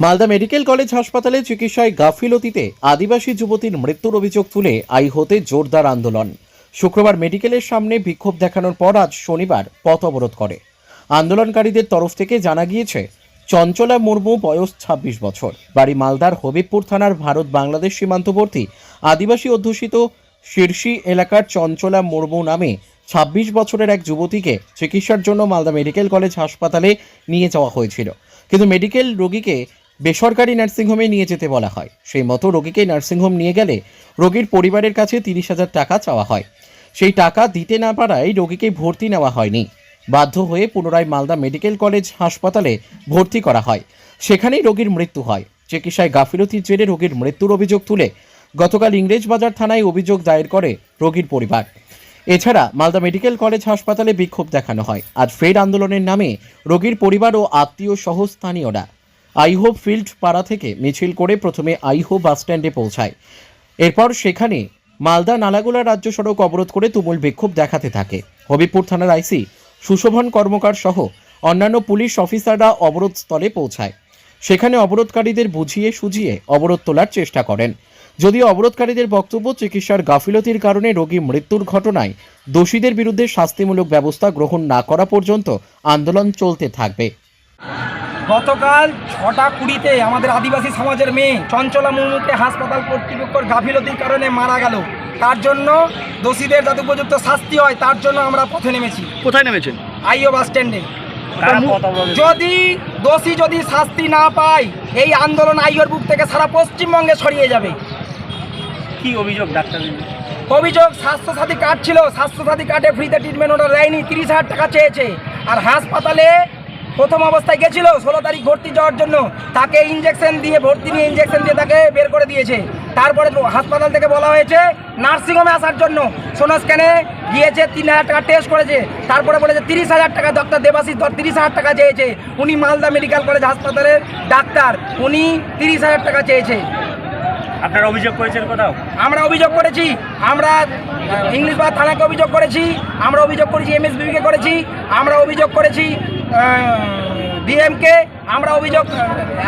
Malda medical college হাসপাতালে চিকিৎসায় গাফিলতিতে আদিবাসী যুবতীর মৃত্যুর অভিযোগ তুলে আই হতে জোরদার আন্দোলন। শুক্রবার মেডিকেলের সামনে বিক্ষোভ দেখানোর পর আজ শনিবার পথ অবরোধ করে। আন্দোলনকারীদের তরফ থেকে জানা গিয়েছে, চঞ্চলা মুর্মু বয়স ২৬ বছর। বাড়ি মালদার হবিবপুর থানার ভারত বাংলাদেশ সীমান্তবর্তী আদিবাসী অধ্যুষিত শিরসি এলাকার চঞ্চলা মুর্মু নামে ২৬ বছরের এক যুবতীকে চিকিৎসার জন্য মালদা মেডিকেল কলেজ হাসপাতালে নিয়ে যাওয়া হয়েছিল। কিন্তু মেডিকেল রোগীকে বেসরকারি নার্সিংহোমে নিয়ে যেতে বলা হয়। সেই মতো রোগীকে নার্সিংহোম নিয়ে গেলে রোগীর পরিবারের কাছে তিরিশ হাজার টাকা চাওয়া হয়। সেই টাকা দিতে না পারায় রোগীকে ভর্তি নেওয়া হয়নি। বাধ্য হয়ে পুনরায় মালদা মেডিকেল কলেজ হাসপাতালে ভর্তি করা হয়। সেখানেই রোগীর মৃত্যু হয়। চিকিৎসায় গাফিলতির জেরে রোগীর মৃত্যুর অভিযোগ তুলে গতকাল ইংরেজবাজার থানায় অভিযোগ দায়ের করে রোগীর পরিবার। এছাড়া মালদা মেডিকেল কলেজ হাসপাতালে বিক্ষোভ দেখানো হয়। আজ ফের আন্দোলনের নামে রোগীর পরিবার ও আত্মীয় সহ স্থানীয়রা আইহোপ ফিল্ড পাড়া থেকে মিছিল করে প্রথমে আইহো বাস স্ট্যান্ডে পৌঁছায়। এরপর সেখানে মালদা নালাগোলা রাজ্য সড়ক অবরোধ করে তুমুল বিক্ষোভ দেখাতে থাকে। হবিবপুর থানার আইসি সুশোভন কর্মকার সহ অন্যান্য পুলিশ অফিসাররা অবরোধ স্থলে পৌঁছায়। সেখানে অবরোধকারীদের বুঝিয়ে সুঝিয়ে অবরোধ তোলার চেষ্টা করেন। যদিও অবরোধকারীদের বক্তব্য, চিকিৎসার গাফিলতির কারণে রোগী মৃত্যুর ঘটনায় দোষীদের বিরুদ্ধে শাস্তিমূলক ব্যবস্থা গ্রহণ না করা পর্যন্ত আন্দোলন চলতে থাকবে। গতকাল ছটা কুড়িতে আমাদের আদিবাসী সমাজের মেয়ে চঞ্চলা মুর্মুকে হাসপাতাল কর্তৃপক্ষের গাফিলতির কারণে মারা গেল। তার জন্য দোষীদের যাতে উপযুক্ত শাস্তি হয় তার জন্য আমরা পথে নেমেছি। কোথায় নেমেছেন? আইও বাস স্ট্যান্ডে। যদি দোষী যদি শাস্তি না পায় এই আন্দোলন আইওর বুক থেকে সারা পশ্চিমবঙ্গে ছড়িয়ে যাবে। কি অভিযোগ ডাক্তার অভিযোগ স্বাস্থ্যসাথী কার্ড ছিল। স্বাস্থ্যসাথী কার্ডে ফ্রিতে ট্রিটমেন্ট ওটা দেয়নি তিরিশ হাজার টাকা চেয়েছে। আর হাসপাতালে প্রথম অবস্থায় গেছিল ষোলো তারিখ ভর্তি যাওয়ার জন্য। তাকে ইঞ্জেকশন দিয়ে ভর্তি নিয়ে ইঞ্জেকশন দিয়ে তাকে বের করে দিয়েছে। তারপরে হাসপাতাল থেকে বলা হয়েছে নার্সিংহোমে আসার জন্য। সোনো স্ক্যানে গিয়েছে তিন হাজার টাকা টেস্ট করেছে। তারপরে বলেছে তিরিশ হাজার টাকা ডক্টর দেবাশিস ধর তিরিশ হাজার টাকা চেয়েছে। উনি মালদা মেডিকেল কলেজ হাসপাতালের ডাক্তার। উনি তিরিশ হাজার টাকা চেয়েছে। আপনারা অভিযোগ করেছেন কোথাও? আমরা অভিযোগ করেছি। আমরা ইংলিশ বা থানাকে অভিযোগ করেছি। আমরা অভিযোগ করেছি এমএসবিকে করেছি। আমরা অভিযোগ করেছি ডিএমকে আমরা অভিযোগ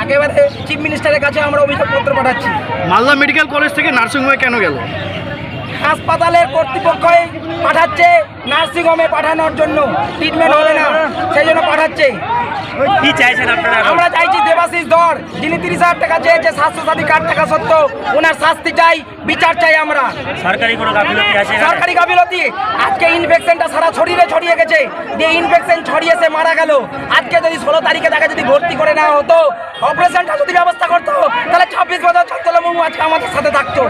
একেবারে চিফ মিনিস্টারের কাছে আমরা অভিযোগপত্র পাঠাচ্ছি। মালদা মেডিকেল কলেজ থেকে নার্সিংহোমে কেন গেল? হাসপাতালের কর্তৃপক্ষই পাঠাচ্ছে নার্সিংহোমে পাঠানোর জন্য। ট্রিটমেন্ট হবে না সেই জন্য পাঠাচ্ছে। কি চাইছেন আপনারা আমরা চাইছি যিনি তিরিশ হাজার টাকা চেয়েছে স্বাস্থ্য সাথী কার্ড টাকা সত্ত্বেও ওনার শাস্তি চাই বিচার চাই আমরা। সরকারি কোনো গাফিলতি আছে সরকারি গাফিলতি। আজকে ইনফেকশনটা সারা শরীরে ছড়িয়ে গেছে। যে ইনফেকশন ছড়িয়ে সে মারা গেল। আজকে যদি ষোলো তারিখে তাকে যদি ভর্তি করে নেওয়া হতো অপারেশনটা যদি ব্যবস্থা করতো তাহলে ছাব্বিশ বছর মুমু আজকে আমাদের সাথে থাকতো